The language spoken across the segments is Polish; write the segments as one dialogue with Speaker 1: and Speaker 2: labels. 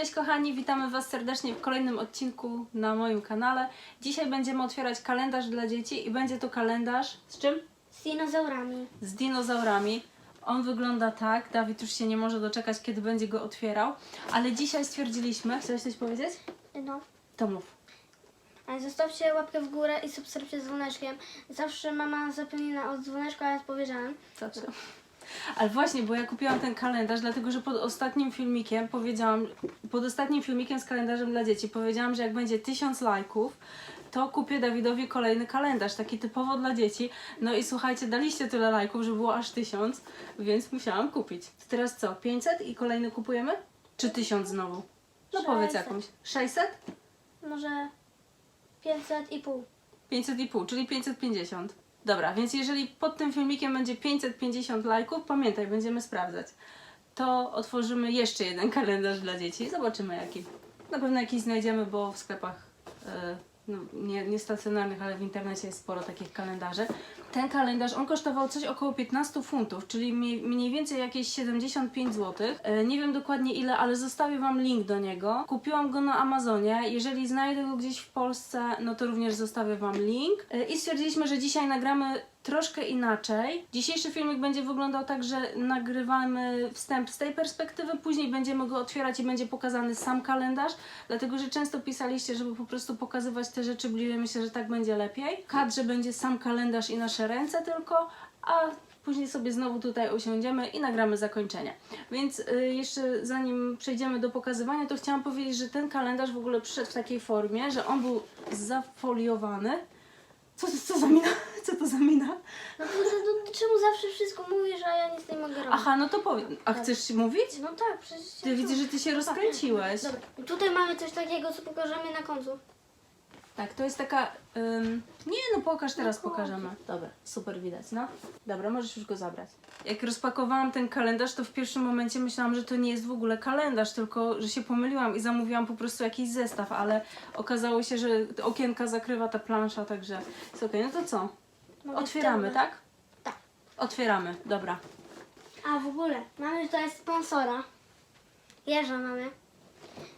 Speaker 1: Cześć kochani, witamy Was serdecznie w kolejnym odcinku na moim kanale. Dzisiaj będziemy otwierać kalendarz dla dzieci i będzie to kalendarz z czym?
Speaker 2: Z dinozaurami.
Speaker 1: Z dinozaurami. On wygląda tak, Dawid już się nie może doczekać, kiedy będzie go otwierał, ale dzisiaj stwierdziliśmy, chciałeś coś powiedzieć?
Speaker 2: No.
Speaker 1: To mów.
Speaker 2: Ale Zostawcie łapkę w górę i subskrypcję z dzwoneczkiem. Zawsze mama zapomina o dzwoneczku, a ja powiedziałem.
Speaker 1: Zawsze. Ale właśnie, bo ja kupiłam ten kalendarz, dlatego że pod ostatnim filmikiem powiedziałam, pod ostatnim filmikiem z kalendarzem dla dzieci powiedziałam, że jak będzie tysiąc lajków, to kupię Dawidowi kolejny kalendarz, taki typowo dla dzieci. No i słuchajcie, daliście tyle lajków, że było aż tysiąc, więc musiałam kupić. Teraz co, 500 i kolejny kupujemy? Czy 1000 znowu? No powiedz
Speaker 2: 600.
Speaker 1: jakąś. 600?
Speaker 2: Może 500 i pół.
Speaker 1: 500 i pół, czyli 550. Dobra, więc jeżeli pod tym filmikiem będzie 550 lajków, pamiętaj, będziemy sprawdzać. To otworzymy jeszcze jeden kalendarz dla dzieci. Zobaczymy jaki. Na pewno jakiś znajdziemy, bo w sklepach e, no, nie, nie stacjonarnych, ale w internecie jest sporo takich kalendarzy. Ten kalendarz, on kosztował coś około 15 funtów, czyli mniej, mniej więcej jakieś 75 zł. E, nie wiem dokładnie ile, ale zostawię Wam link do niego. Kupiłam go na Amazonie. Jeżeli znajdę go gdzieś w Polsce, no to również zostawię Wam link. E, I stwierdziliśmy, że dzisiaj nagramy troszkę inaczej. Dzisiejszy filmik będzie wyglądał tak, że nagrywamy wstęp z tej perspektywy, później będziemy go otwierać i będzie pokazany sam kalendarz, dlatego że często pisaliście, żeby po prostu pokazywać te rzeczy bliżej. Myślę, że tak będzie lepiej. W kadrze będzie sam kalendarz i nasze ręce tylko, a później sobie znowu tutaj usiądziemy i nagramy zakończenie. Więc y, jeszcze zanim przejdziemy do pokazywania, to chciałam powiedzieć, że ten kalendarz w ogóle przyszedł w takiej formie, że on był zafoliowany. Co, co za mina? Co to za mina?
Speaker 2: No to, to, to czemu zawsze wszystko mówisz, a ja nic nie mogę robić?
Speaker 1: Aha, no to powiedz. A chcesz mówić?
Speaker 2: No tak, przecież...
Speaker 1: Ty widzę, że ty się rozkręciłeś.
Speaker 2: Dobra, tutaj mamy coś takiego, co pokażemy na końcu.
Speaker 1: Tak, to jest taka. ym, Nie, no pokaż, teraz
Speaker 2: No pokaż.
Speaker 1: pokażemy. Dobra, super widać, no. Dobra, możesz już go zabrać. Jak rozpakowałam ten kalendarz, to w pierwszym momencie myślałam, że to nie jest w ogóle kalendarz, tylko że się pomyliłam i zamówiłam po prostu jakiś zestaw, ale okazało się, że okienka zakrywa ta plansza, także jest okej. No to co?
Speaker 2: Mogę
Speaker 1: Otwieramy, tak?
Speaker 2: Tak.
Speaker 1: Otwieramy, dobra.
Speaker 2: A w ogóle, mamy tutaj sponsora. Jeża mamy.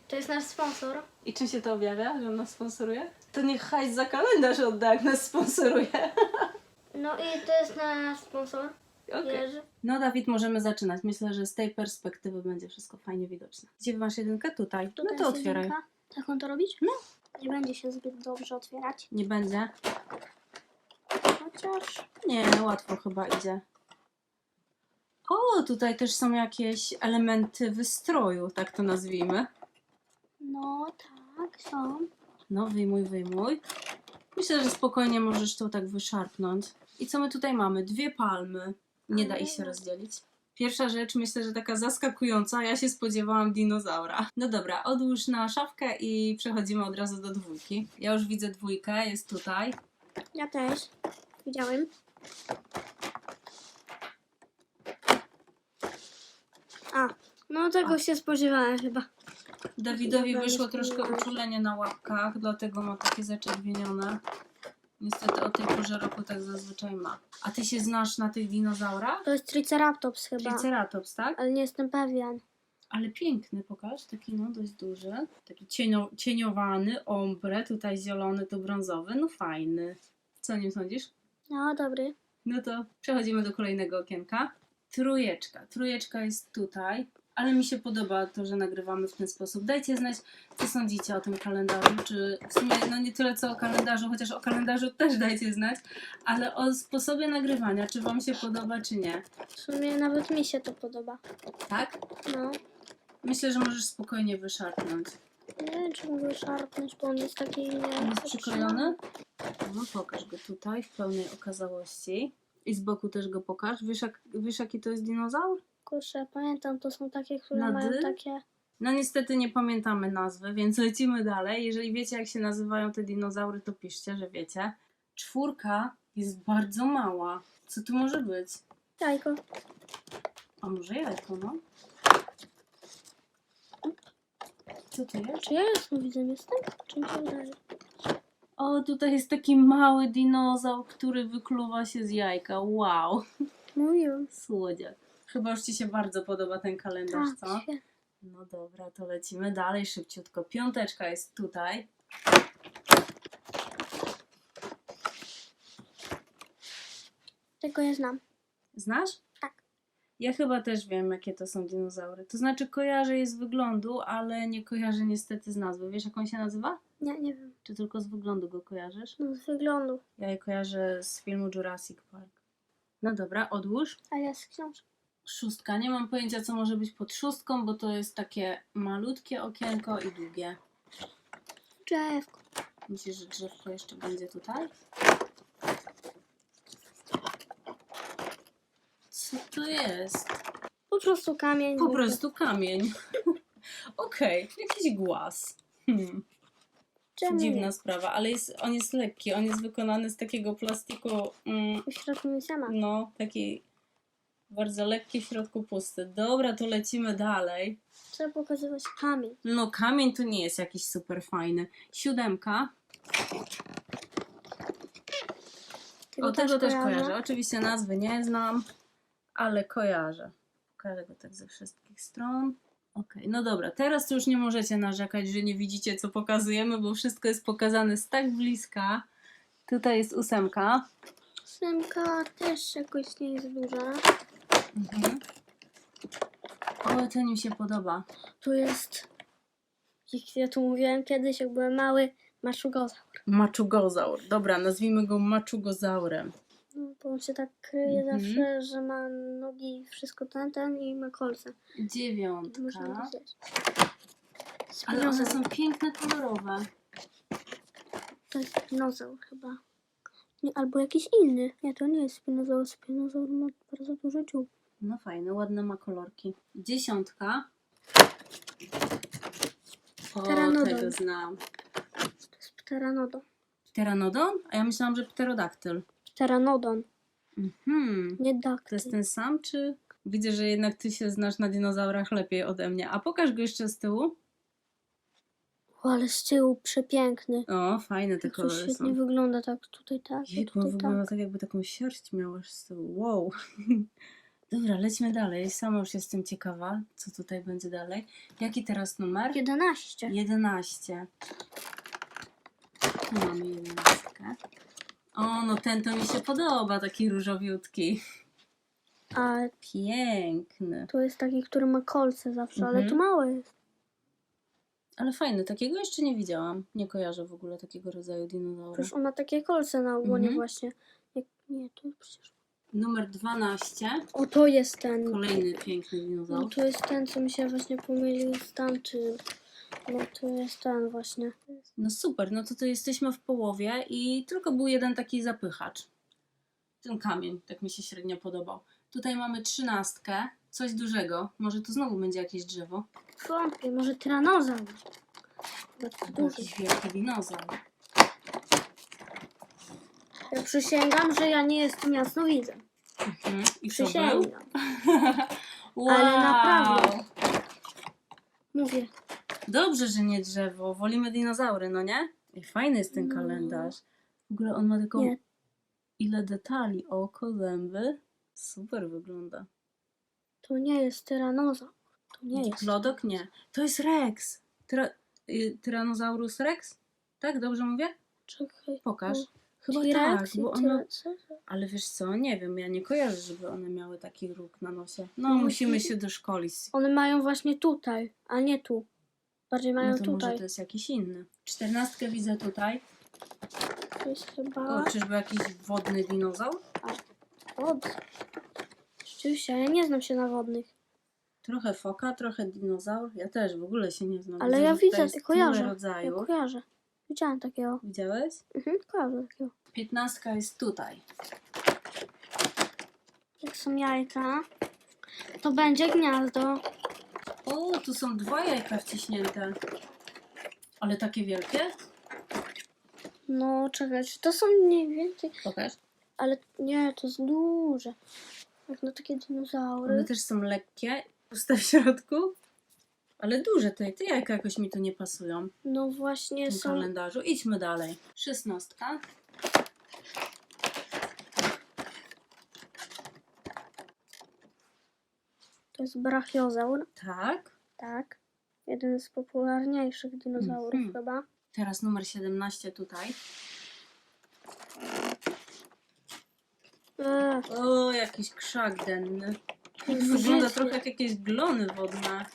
Speaker 2: To jest nasz sponsor.
Speaker 1: I czym się to objawia, że on nas sponsoruje? To niech hajs za kalendarz odda, jak nas sponsoruje.
Speaker 2: No i to jest nasz sponsor.
Speaker 1: Okej.
Speaker 2: Jerzy.
Speaker 1: No Dawid, możemy zaczynać. Myślę, że z tej perspektywy będzie wszystko fajnie widoczne. Gdzie masz jedynkę? Tutaj.
Speaker 2: Tutaj
Speaker 1: no to
Speaker 2: jest
Speaker 1: otwieraj.
Speaker 2: jedynka. Tak on to robić?
Speaker 1: No.
Speaker 2: Nie będzie się zbyt dobrze otwierać.
Speaker 1: Nie będzie?
Speaker 2: Chociaż...
Speaker 1: Nie, łatwo chyba idzie. O, tutaj też są jakieś elementy wystroju, tak to nazwijmy.
Speaker 2: No tak, są.
Speaker 1: No, wyjmuj, wyjmuj. Myślę, że spokojnie możesz to tak wyszarpnąć. I co my tutaj mamy? Dwie palmy. Nie da ich się rozdzielić. Pierwsza rzecz, myślę, że taka zaskakująca. Ja się spodziewałam dinozaura. No dobra, odłóż na szafkę i przechodzimy od razu do dwójki. Ja już widzę dwójkę, jest tutaj.
Speaker 2: Ja też. Widziałem. A, no tego się spodziewałem chyba.
Speaker 1: Dawidowi wyszło troszkę uczulenie na łapkach, dlatego ma takie zaczerwienione. Niestety o tej porze roku tak zazwyczaj ma. A ty się znasz na tych dinozaurach?
Speaker 2: To jest Triceratops chyba.
Speaker 1: Triceratops, tak?
Speaker 2: Ale nie jestem pewien.
Speaker 1: Ale piękny, pokaż, taki no dość duży. Taki cienio, cieniowany, ombre, tutaj zielony, tu brązowy, no fajny. Co o nim sądzisz?
Speaker 2: No, dobry.
Speaker 1: No to przechodzimy do kolejnego okienka. Trójeczka. Trójeczka jest tutaj, ale mi się podoba to, że nagrywamy w ten sposób. Dajcie znać, co sądzicie o tym kalendarzu, czy w sumie, no nie tyle co o kalendarzu, chociaż o kalendarzu też dajcie znać, ale o sposobie nagrywania, czy Wam się podoba, czy nie.
Speaker 2: W sumie nawet mi się to podoba.
Speaker 1: Tak?
Speaker 2: No.
Speaker 1: Myślę, że możesz spokojnie wyszarpnąć.
Speaker 2: Nie wiem, czy mogę szarpnąć, bo on jest taki...
Speaker 1: On jest przyklejony? No, pokaż go tutaj w pełnej okazałości. I z boku też go pokaż. Wiesz, jak, wiesz jaki to jest dinozaur?
Speaker 2: Kurczę, pamiętam, to są takie, które
Speaker 1: Na
Speaker 2: mają
Speaker 1: dy?
Speaker 2: takie...
Speaker 1: No niestety nie pamiętamy nazwy, więc lecimy dalej. Jeżeli wiecie, jak się nazywają te dinozaury, to piszcie, że wiecie. Czwórka jest bardzo mała. Co tu może być?
Speaker 2: Jajko.
Speaker 1: A może jajko, no? Co to jest?
Speaker 2: Czy ja jasno widzę jestem? Czy mi się wydaje?
Speaker 1: O, tutaj jest taki mały dinozaur, który wykluwa się z jajka. Wow,
Speaker 2: Mówiłem.
Speaker 1: słodziak. Chyba już Ci się bardzo podoba ten kalendarz, co?
Speaker 2: Tak, się.
Speaker 1: No dobra, to lecimy dalej szybciutko. Piąteczka jest tutaj.
Speaker 2: Tego ja znam.
Speaker 1: Znasz? Ja chyba też wiem, jakie to są dinozaury. To znaczy, kojarzę je z wyglądu, ale nie kojarzę niestety z nazwy. Wiesz, jak on się nazywa?
Speaker 2: Nie, nie wiem.
Speaker 1: Czy tylko z wyglądu go kojarzysz?
Speaker 2: No z wyglądu.
Speaker 1: Ja je kojarzę z filmu Jurassic Park. No dobra, odłóż.
Speaker 2: A ja z książki.
Speaker 1: Szóstka. Nie mam pojęcia, co może być pod szóstką, bo to jest takie malutkie okienko i długie.
Speaker 2: Drzewko.
Speaker 1: Myślisz, że drzewko jeszcze będzie tutaj? Co to jest?
Speaker 2: Po prostu kamień.
Speaker 1: Po prostu kamień. Okej, jakiś głaz. Hmm,
Speaker 2: Czemu
Speaker 1: dziwna
Speaker 2: nie?
Speaker 1: sprawa, ale jest, on jest lekki. On jest wykonany z takiego plastiku, mm,
Speaker 2: W środku nie ma.
Speaker 1: no, taki bardzo lekki, w środku pusty. Dobra, to lecimy dalej.
Speaker 2: Trzeba pokazywać kamień.
Speaker 1: No, kamień to nie jest jakiś super fajny. Siódemka. O tego też
Speaker 2: kojarzę.
Speaker 1: Oczywiście nazwy nie znam, ale kojarzę. Pokażę go tak ze wszystkich stron. Okej, no dobra, teraz to już nie możecie narzekać, że nie widzicie, co pokazujemy, bo wszystko jest pokazane z tak bliska. Tutaj jest ósemka.
Speaker 2: Ósemka też jakoś nie jest duża.
Speaker 1: Mhm. O, ten mi się podoba.
Speaker 2: Tu jest, jak ja tu mówiłem kiedyś, jak byłem mały, maczugozaur.
Speaker 1: Maczugozaur. Dobra, nazwijmy go maczugozaurem.
Speaker 2: No, bo on się tak kryje
Speaker 1: Mhm.
Speaker 2: zawsze, że ma nogi, wszystko ten, ten i ma kolce. Można
Speaker 1: Dziewiątka.
Speaker 2: zjeść.
Speaker 1: Ale one są piękne, kolorowe.
Speaker 2: To jest spinozaur chyba. Nie, albo jakiś inny. Nie, to nie jest spinozaur. Spinozaur ma bardzo duży dziób.
Speaker 1: No fajne, ładne ma kolorki. Dziesiątka. O,
Speaker 2: Pteranodon.
Speaker 1: tego znam.
Speaker 2: To jest pteranodon.
Speaker 1: Pteranodon? A ja myślałam, że pterodaktyl.
Speaker 2: Pteranodon,
Speaker 1: Mhm.
Speaker 2: nie
Speaker 1: To
Speaker 2: daktyl.
Speaker 1: jest ten sam, czy... Widzę, że jednak ty się znasz na dinozaurach lepiej ode mnie. A pokaż go jeszcze z tyłu.
Speaker 2: O, ale z tyłu przepiękny.
Speaker 1: O, fajne te
Speaker 2: To
Speaker 1: kolory
Speaker 2: świetnie
Speaker 1: są.
Speaker 2: wygląda tak tutaj tak,
Speaker 1: Jejku, on
Speaker 2: tutaj
Speaker 1: wygląda
Speaker 2: tak.
Speaker 1: tak, jakby taką sierść miał aż z tyłu. Wow. Dobra, lećmy dalej. Sama już jestem ciekawa, co tutaj będzie dalej. Jaki teraz numer?
Speaker 2: 11.
Speaker 1: 11. Tu mamy 11. O, no ten to mi się podoba, taki różowiutki.
Speaker 2: A
Speaker 1: Piękny.
Speaker 2: tu jest taki, który ma kolce zawsze, ale
Speaker 1: Mhm.
Speaker 2: tu mały jest.
Speaker 1: Ale fajny, takiego jeszcze nie widziałam. Nie kojarzę w ogóle takiego rodzaju dinozaura.
Speaker 2: Przecież on ma takie kolce na ogonie
Speaker 1: Mhm.
Speaker 2: właśnie. Nie, nie, to przecież...
Speaker 1: Numer 12.
Speaker 2: O, to jest ten.
Speaker 1: Kolejny piękny
Speaker 2: No
Speaker 1: dinozaur.
Speaker 2: to jest ten, co mi się właśnie pomylił z tamtym. No to jest ten właśnie.
Speaker 1: No super, no to to jesteśmy w połowie i tylko był jeden taki zapychacz. Ten kamień, tak mi się średnio podobał. Tutaj mamy trzynastkę, coś dużego. Może to znowu będzie jakieś drzewo.
Speaker 2: Wątpię, może tyranozaur. Bardzo
Speaker 1: Albo
Speaker 2: duży.
Speaker 1: jakiś wielki dinozaur.
Speaker 2: Ja przysięgam, że ja nie jestem jasnowidzem.
Speaker 1: Mhm. I co był?
Speaker 2: Przysięgam.
Speaker 1: Wow.
Speaker 2: Ale naprawdę. Mówię.
Speaker 1: Dobrze, że nie drzewo. Wolimy dinozaury, no nie? I fajny jest ten
Speaker 2: No.
Speaker 1: kalendarz. W ogóle on ma taką...
Speaker 2: Nie.
Speaker 1: Ile detali. Oko, zęby. Super wygląda.
Speaker 2: To nie jest tyranozaur. To nie jest.
Speaker 1: Lodok? Nie. To jest Rex. Tyra... y, Tyrannosaurus Rex? Tak, dobrze mówię?
Speaker 2: Czekaj.
Speaker 1: Pokaż.
Speaker 2: No.
Speaker 1: Chyba
Speaker 2: T-Rex
Speaker 1: tak,
Speaker 2: i
Speaker 1: bo one...
Speaker 2: tyra- co?
Speaker 1: Ale wiesz co, nie wiem, ja nie kojarzę, żeby one miały taki róg na nosie. No, musimy
Speaker 2: musi-
Speaker 1: się doszkolić.
Speaker 2: One mają właśnie tutaj, a nie tu. Bardziej mają
Speaker 1: No to może
Speaker 2: tutaj.
Speaker 1: to jest jakiś inny. Czternastkę widzę tutaj.
Speaker 2: To jest chyba.
Speaker 1: O, czyżby jakiś wodny dinozaur?
Speaker 2: Wod. Rzeczywiście, ja nie znam się na wodnych.
Speaker 1: Trochę foka, trochę dinozaur. Ja też w ogóle się nie znam.
Speaker 2: Ale ja
Speaker 1: że tutaj
Speaker 2: widzę,
Speaker 1: jest tyle
Speaker 2: kojarzę. Ja
Speaker 1: rodzajów.
Speaker 2: kojarzę. Widziałam takiego.
Speaker 1: Widziałeś?
Speaker 2: Mhm, kojarzę takiego.
Speaker 1: Piętnastka jest tutaj.
Speaker 2: Jak są jajka, to będzie gniazdo.
Speaker 1: O, tu są dwa jajka wciśnięte. Ale takie wielkie?
Speaker 2: No, czekaj, czy to są mniej więcej.
Speaker 1: Pokaż.
Speaker 2: Ale nie, to jest duże. Jak na takie dinozaury.
Speaker 1: One też są lekkie, puste w środku. Ale duże te, te jajka jakoś mi tu nie pasują
Speaker 2: No
Speaker 1: w
Speaker 2: właśnie
Speaker 1: tym
Speaker 2: są.
Speaker 1: kalendarzu. Idźmy dalej. Szesnastka.
Speaker 2: To jest brachiozaur.
Speaker 1: Tak.
Speaker 2: Tak. Jeden z popularniejszych dinozaurów
Speaker 1: Mhm.
Speaker 2: chyba.
Speaker 1: Teraz numer 17 tutaj.
Speaker 2: Eee,
Speaker 1: O, jakiś krzak denny.
Speaker 2: jest
Speaker 1: Wygląda
Speaker 2: brzydkie.
Speaker 1: trochę jak jakieś glony wodne.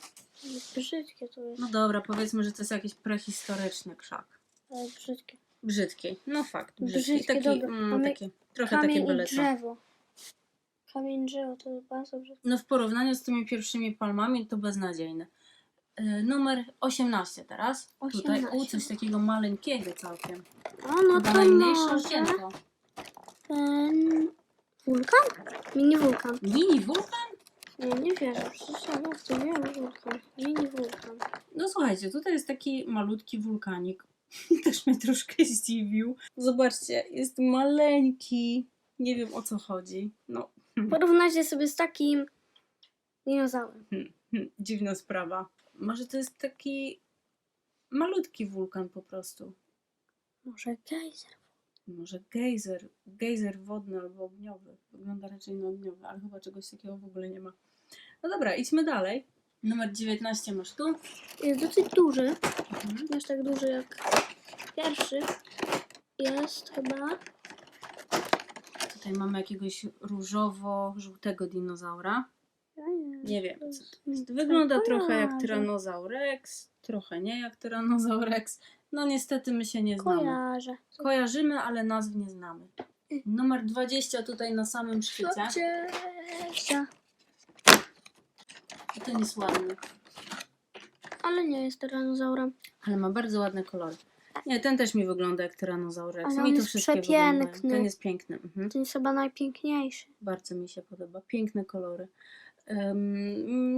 Speaker 2: Brzydkie to jest.
Speaker 1: No dobra, powiedzmy, że to jest jakiś prehistoryczny krzak.
Speaker 2: Ale brzydkie.
Speaker 1: Brzydki. No fakt, brzydki.
Speaker 2: Brzydkie,
Speaker 1: taki,
Speaker 2: dobra.
Speaker 1: mm,
Speaker 2: Mamy
Speaker 1: taki, trochę takie
Speaker 2: Kamień i
Speaker 1: byle co.
Speaker 2: drzewo. Kamień drzewo to jest bardzo brzydkie.
Speaker 1: No w porównaniu z tymi pierwszymi palmami to beznadziejne. E, numer 18 teraz. Tutaj, u,
Speaker 2: 18.
Speaker 1: coś takiego maleńkiego całkiem.
Speaker 2: A no
Speaker 1: Chyba
Speaker 2: to
Speaker 1: najmniejsze
Speaker 2: może
Speaker 1: okienko.
Speaker 2: ten wulkan? Mini wulkan.
Speaker 1: Mini wulkan?
Speaker 2: Nie, nie wierzę. Przecież ja no, to nie wulkan. Mini wulkan.
Speaker 1: No słuchajcie, tutaj jest taki malutki wulkanik. Też mnie troszkę zdziwił. Zobaczcie, jest maleńki. Nie wiem o co chodzi. No,
Speaker 2: Porównajcie sobie z takim dinozaurem.
Speaker 1: hmm, hmm, dziwna sprawa. Może to jest taki malutki wulkan po prostu.
Speaker 2: Może gejzer.
Speaker 1: Może gejzer, gejzer wodny albo ogniowy. Wygląda raczej na ogniowy, ale chyba czegoś takiego w ogóle nie ma. No dobra, idźmy dalej. Numer 19 masz tu.
Speaker 2: Jest dosyć duży.
Speaker 1: Mhm.
Speaker 2: Nie aż tak duży jak pierwszy. Jest chyba.
Speaker 1: Tutaj mamy jakiegoś różowo-żółtego dinozaura.
Speaker 2: Nie,
Speaker 1: wiem, co to jest. Wygląda trochę jak. Tyrannosaur Rex, trochę nie jak Tyrannosaur Rex. No niestety my się nie znamy.
Speaker 2: Kojarzę.
Speaker 1: Kojarzymy, ale nazw nie znamy.
Speaker 2: Y.
Speaker 1: Numer 20 tutaj na samym szczycie.
Speaker 2: Dwadzieścia.
Speaker 1: Ten jest ładny,
Speaker 2: Ale nie jest tyranozaurem.
Speaker 1: ale ma bardzo ładne kolory. Nie, ten też mi wygląda jak Tyrannosaur Rex.
Speaker 2: Ale on
Speaker 1: mi to
Speaker 2: jest
Speaker 1: wszystkie
Speaker 2: przepiękny.
Speaker 1: wyglądają. Ten jest piękny. Mhm.
Speaker 2: To jest chyba najpiękniejszy.
Speaker 1: Bardzo mi się podoba. Piękne kolory.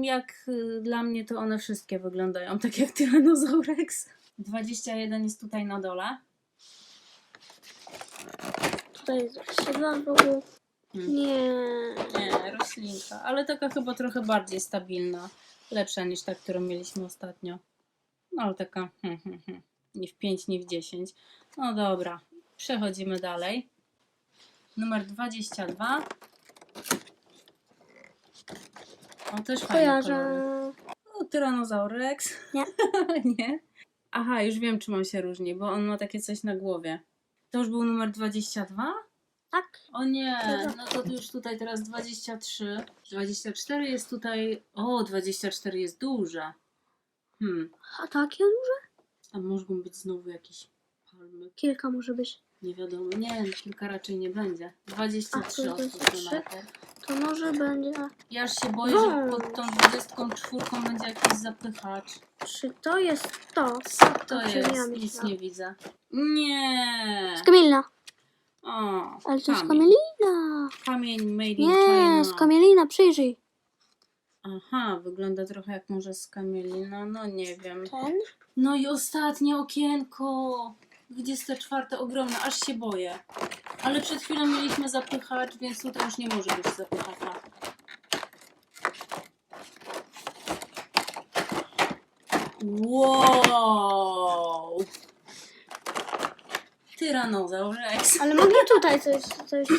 Speaker 1: Jak y, dla mnie to one wszystkie wyglądają tak jak Tyrannosaur Rex. 21 jest tutaj na dole.
Speaker 2: Tutaj jest 22 w ogóle.
Speaker 1: Hmm.
Speaker 2: Nie.
Speaker 1: Nie, roślinka, ale taka chyba trochę bardziej stabilna. Lepsza niż ta, którą mieliśmy ostatnio. No ale taka hmm, hmm, hmm. Nie w 5, nie w 10. No dobra, przechodzimy dalej. Numer 22. O, też fajne
Speaker 2: Kojarzę.
Speaker 1: kolory. O, Tyrannosaur Rex.
Speaker 2: Nie.
Speaker 1: nie? Aha, już wiem, czym on się różni, bo on ma takie coś na głowie. To już był numer 22?
Speaker 2: Tak.
Speaker 1: O nie, no to już tutaj teraz 23. 24 jest tutaj. O, 24 jest duże. Hmm,
Speaker 2: A takie duże?
Speaker 1: A mogą być znowu jakieś palmy.
Speaker 2: Kilka może być.
Speaker 1: Nie wiadomo. Nie, kilka raczej nie będzie. 23
Speaker 2: A,
Speaker 1: osób
Speaker 2: 23?
Speaker 1: najpierw.
Speaker 2: To może będzie.
Speaker 1: Ja aż się boję,
Speaker 2: No.
Speaker 1: że pod tą 24 będzie jakiś zapychacz.
Speaker 2: Czy to jest to?
Speaker 1: Co to
Speaker 2: Czy
Speaker 1: jest?
Speaker 2: ja
Speaker 1: Nic
Speaker 2: myślałam.
Speaker 1: nie widzę. Nie!
Speaker 2: Skamielina.
Speaker 1: O,
Speaker 2: Ale to jest
Speaker 1: kamień.
Speaker 2: skamielina.
Speaker 1: Kamień made in
Speaker 2: Nie,
Speaker 1: China.
Speaker 2: skamielina, przyjrzyj.
Speaker 1: Aha, wygląda trochę jak może skamielina, no nie wiem.
Speaker 2: Ten?
Speaker 1: No i ostatnie okienko. 24 ogromne, aż się boję. Ale przed chwilą mieliśmy zapychacz, więc tutaj już nie może być zapychacza. Wow! Tyrannosaur Rex.
Speaker 2: Ale mogę tutaj coś, coś.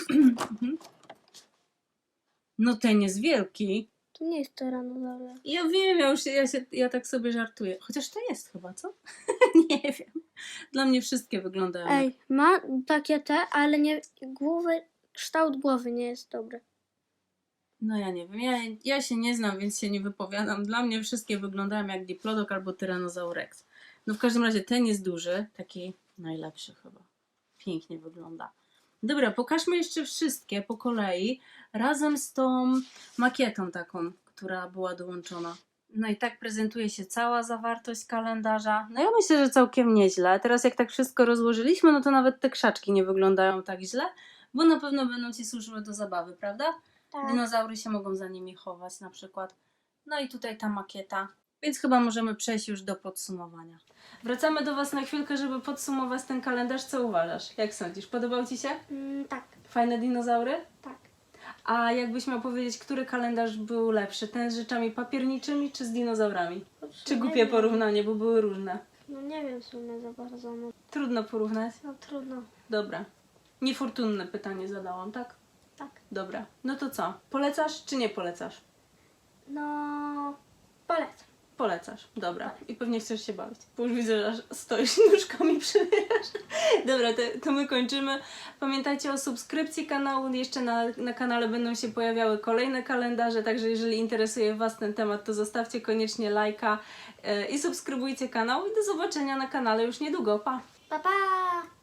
Speaker 1: No ten jest wielki.
Speaker 2: To nie jest tyranozaur.
Speaker 1: Ja wiem, ja już ja, się, ja tak sobie żartuję. Chociaż to jest chyba, co? nie wiem. Dla mnie wszystkie wyglądają.
Speaker 2: Ej, ma takie te, ale nie. Głowy, kształt głowy nie jest dobry.
Speaker 1: No ja nie wiem. Ja, ja się nie znam, więc się nie wypowiadam. Dla mnie wszystkie wyglądają jak Diplodok albo Tyrannosaur Rex. No w każdym razie ten jest duży, taki najlepszy chyba. Pięknie wygląda. Dobra, pokażmy jeszcze wszystkie po kolei, razem z tą makietą taką, która była dołączona. No i tak prezentuje się cała zawartość kalendarza. No ja myślę, że całkiem nieźle. Teraz jak tak wszystko rozłożyliśmy, no to nawet te krzaczki nie wyglądają tak źle, bo na pewno będą Ci służyły do zabawy, prawda?
Speaker 2: Tak.
Speaker 1: Dinozaury się mogą za nimi chować na przykład. No i tutaj ta makieta. Więc chyba możemy przejść już do podsumowania. Wracamy do Was na chwilkę, żeby podsumować ten kalendarz. Co uważasz? Jak sądzisz? Podobał Ci się?
Speaker 2: Mm, tak,
Speaker 1: Fajne dinozaury?
Speaker 2: tak.
Speaker 1: A jakbyś miał powiedzieć, który kalendarz był lepszy? Ten z rzeczami papierniczymi czy z dinozaurami? Czy głupie porównanie, bo były różne?
Speaker 2: No nie wiem w sumie za bardzo. No,
Speaker 1: Trudno porównać.
Speaker 2: no trudno.
Speaker 1: Dobra. Niefortunne pytanie zadałam, tak?
Speaker 2: Tak.
Speaker 1: Dobra. No to co? Polecasz czy nie polecasz?
Speaker 2: No. Polecam.
Speaker 1: Polecasz, dobra. I pewnie chcesz się bawić, bo już widzę, że stoisz i nóżkami przebierasz. Dobra, to, to my kończymy. Pamiętajcie o subskrypcji kanału. Jeszcze na, na kanale będą się pojawiały kolejne kalendarze, także jeżeli interesuje Was ten temat, to zostawcie koniecznie lajka e, i subskrybujcie kanał. I do zobaczenia na kanale już niedługo. Pa!
Speaker 2: Pa, pa!